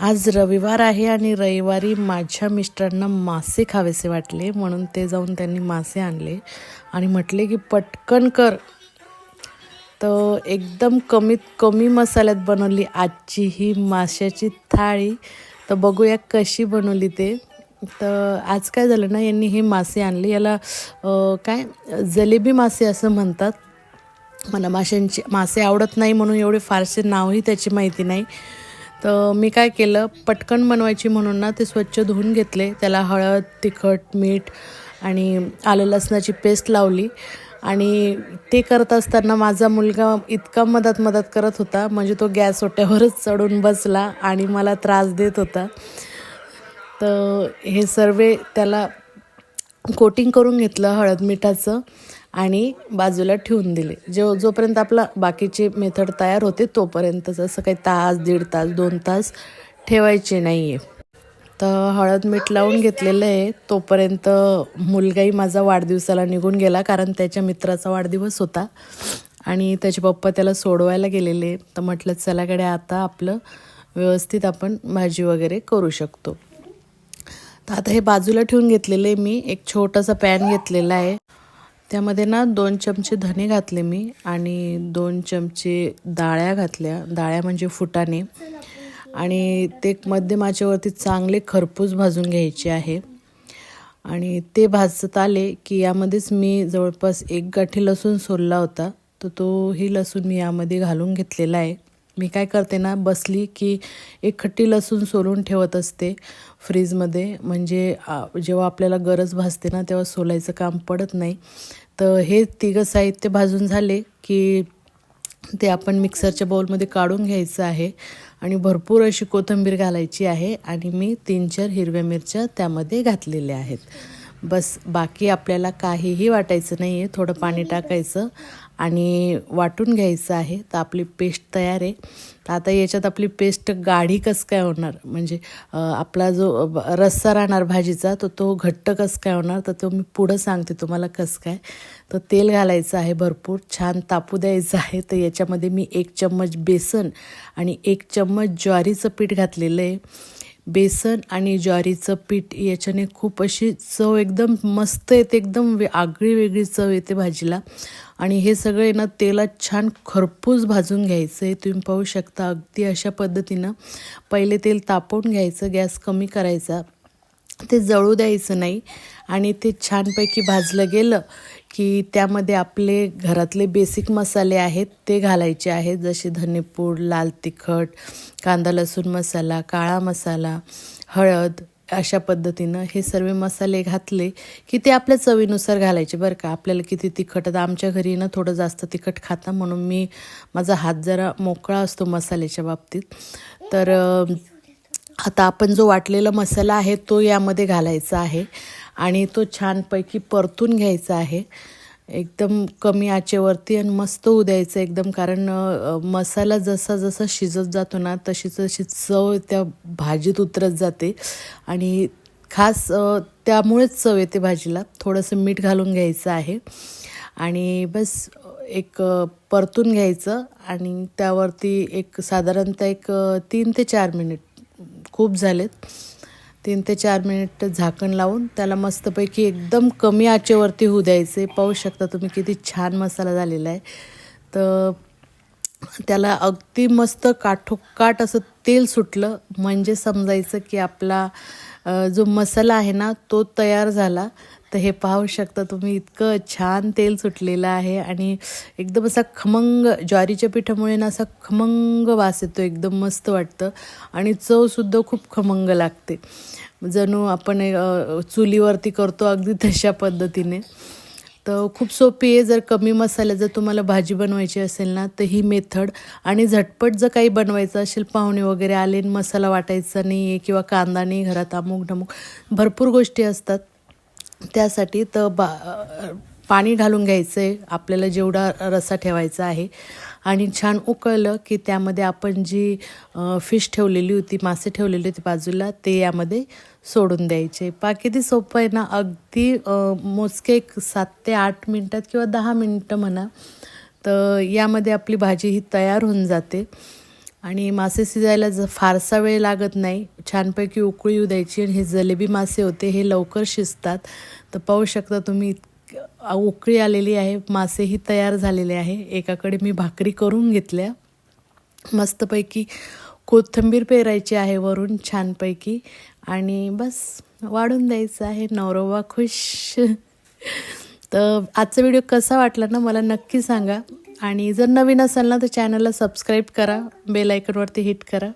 आज रविवार आहे आणि रविवारी माझ्या मिस्टरांना मासे खावेसे वाटले म्हणून ते जाऊन त्यांनी मासे आणले आणि म्हटले की पटकन कर. तर एकदम कमीत कमी मसाल्यात बनवली आजची ही माशाची थाळी. तर बघूया कशी बनवली ते. तर आज काय झालं ना यांनी हे मासे आणले. याला काय? जलेबी मासे असं म्हणतात. मला माशांची मासे आवडत नाही म्हणून एवढे फारसे नावही त्याची माहिती नाही. तर मी काय केलं पटकन बनवायची म्हणून ना ते स्वच्छ धुवून घेतले. त्याला हळद तिखट मीठ आणि आलं लसणाची पेस्ट लावली. आणि ते करत असताना माझा मुलगा इतका मदत मदत करत होता. म्हणजे तो गॅस ओट्यावरच चढून बसला आणि मला त्रास देत होता. तर हे सर्व त्याला कोटिंग करून घेतलं हळद मिठाचं. आणि बाजूला ठेवून दिले. जो जोपर्यंत आपला बाकीचे मेथड तयार होते तोपर्यंत जसं काही तास दीड तास दोन तास ठेवायचे नाही आहे तर हळद मीठ लावून घेतलेलं आहे. तोपर्यंत मुलगाही माझा वाढदिवसाला निघून गेला कारण त्याच्या मित्राचा वाढदिवस होता. आणि त्याचे पप्पा त्याला सोडवायला गेलेले. तर म्हटलं चलाकडे आता आपलं व्यवस्थित आपण भाजी वगैरे करू शकतो. तर आता हे बाजूला ठेवून घेतलेले मी. एक छोटासा पॅन घेतलेला आहे. त्यामध्ये ना दोन चमचे धने घातले मी आणि दोन चमचे डाळ्या घातल्या. डाळ्या म्हणजे फुटाणे. आणि ते मध्यमाच्यावरती चांगले खरपूस भाजून घ्यायचे आहे. आणि ते भाजत आले की यामध्येच मी जवळपास एक गाठी लसूण सोलला होता. तर तोही लसूण मी यामध्ये घालून घेतलेला आहे. मी काय करते ना बसली की एक खट्टी लसूण सोलून ठेवत असते फ्रीजमध्ये. म्हणजे जेव्हा आपल्याला गरज भासते ना तेव्हा सोलायचं काम पडत नाही. तर हे तिघं साहित्य भाजून झाले की ते आपण मिक्सरच्या बाउलमध्ये काढून घ्यायचं आहे. आणि भरपूर अशी कोथिंबीर घालायची आहे. आणि मी तीन चार हिरव्या मिरच्या त्यामध्ये घातलेल्या आहेत. बस बाकी आपल्याला काहीही वाटायचं नाही आहे थोडं पाणी टाकायचं आणि वाटून घ्यायचं आहे. तर आपली पेस्ट तयार आहे. तर आता याच्यात आपली पेस्ट गाढी कसं काय होणार? म्हणजे आपला जो ब- रस्सा राहणार भाजीचा तर तो घट्ट कसं काय होणार? तर तो मी पुढं सांगते तुम्हाला कसं काय. तर तेल घालायचं आहे भरपूर. छान तापू द्यायचं आहे. तर याच्यामध्ये मी एक चम्मच बेसन आणि एक चम्मच ज्वारीचं पीठ घातलेलं आहे. बेसन आणि ज्वारीचं पीठ याच्याने खूप अशी चव एकदम मस्त येते एकदम वे आगळी वेगळी चव येते भाजीला. आणि हे सगळे ना तेलात छान खरपूस भाजून घ्यायचं आहे तुम्ही पाहू शकता अगदी अशा पद्धतीनं. पहिले तेल तापवून घ्यायचं गॅस कमी करायचा. ते जळू द्यायचं नाही. आणि ते छानपैकी भाजलं गेलं की त्यामध्ये आपले घरातले बेसिक मसाले आहेत ते घालायचे आहेत. जसे धनेपूड लाल तिखट कांदा लसूण मसाला काळा मसाला हळद अशा पद्धतीनं हे सर्व मसाले घातले की ते आपल्या चवीनुसार घालायचे बरं का. आपल्याला किती तिखट आता आमच्या घरी ना थोडं जास्त तिखट खाता म्हणून मी माझा हात जरा मोकळा असतो मसाल्याच्या बाबतीत. तर आता आपण जो वाटलेला मसाला आहे तो यामध्ये घालायचा आहे. आणि तो छानपैकी परतून घ्यायचा आहे. एकदम कमी आचेवरती आणि मस्त उद्यायचं द्यायचं एकदम कारण मसाला जसा जसा शिजत जातो ना तशी तशी चव त्या भाजीत उतरत जाते. आणि खास त्यामुळेच चव येते भाजीला. थोडंसं मीठ घालून घ्यायचं आहे. आणि बस एक परतून घ्यायचं. आणि त्यावरती एक साधारणतः एक तीन ते चार मिनिट खूप झालेत. तीन ते चार मिनिट झाकण लावून त्याला मस्तपैकी एकदम कमी आचेवरती होऊ द्यायचे. पाहू शकता तुम्ही किती छान मसाला झालेला आहे. तर त्याला अगदी मस्त काठोकाठ असं तेल सुटलं. म्हणजे समजायचं की आपला जो मसाला आहे ना तो तयार झाला. तर हे पाहू शकता तुम्ही इतकं छान तेल सुटलेलं आहे आणि एकदम असा खमंग ज्वारीच्या पिठामुळे ना असा खमंग वास येतो एकदम मस्त वाटतं आणि चवसुद्धा खूप खमंग लागते. जणू आपण चुलीवरती करतो अगदी तशा पद्धतीने. तर खूप सोपी आहे. जर कमी मसाल्यात जर तुम्हाला भाजी बनवायची असेल ना तर ही मेथड. आणि झटपट जर काही बनवायचं असेल पाहुणे वगैरे आले आणि मसाला वाटायचा नाही आहे किंवा कांदा नाही घरात अमुक ढमुक भरपूर गोष्टी असतात. त्यासाठी तर बा पाणी घालून घ्यायचं आहे आपल्याला जेवढा रसा ठेवायचा आहे. आणि छान उकळलं की त्यामध्ये आपण जी फिश ठेवलेली होती मासे ठेवलेली होती बाजूला ते यामध्ये सोडून द्यायचे. पा किती सोपं आहे ना अगदी मोजके एक सात ते आठ मिनटात किंवा दहा मिनटं म्हणा तर यामध्ये आपली भाजी ही तयार होऊन जाते. आणि मासे शिजायला ज फारसा वेळ लागत नाही. छानपैकी उकळी येऊ द्यायची आणि हे जलेबी मासे होते हे लवकर शिजतात. तर पाहू शकता तुम्ही उकळी आलेली आहे मासेही तयार झालेले आहे. एकाकडे मी भाकरी करून घेतल्या. मस्तपैकी कोथिंबीर पेरायची आहे वरून छानपैकी. आणि बस वाढून द्यायचं आहे. नवरोबा खुश. तर आजचा व्हिडिओ कसा वाटला ना मला नक्की सांगा. आणि जर नवीन असाल ना तर चॅनलला सबस्क्राईब करा. बेल हिट करा.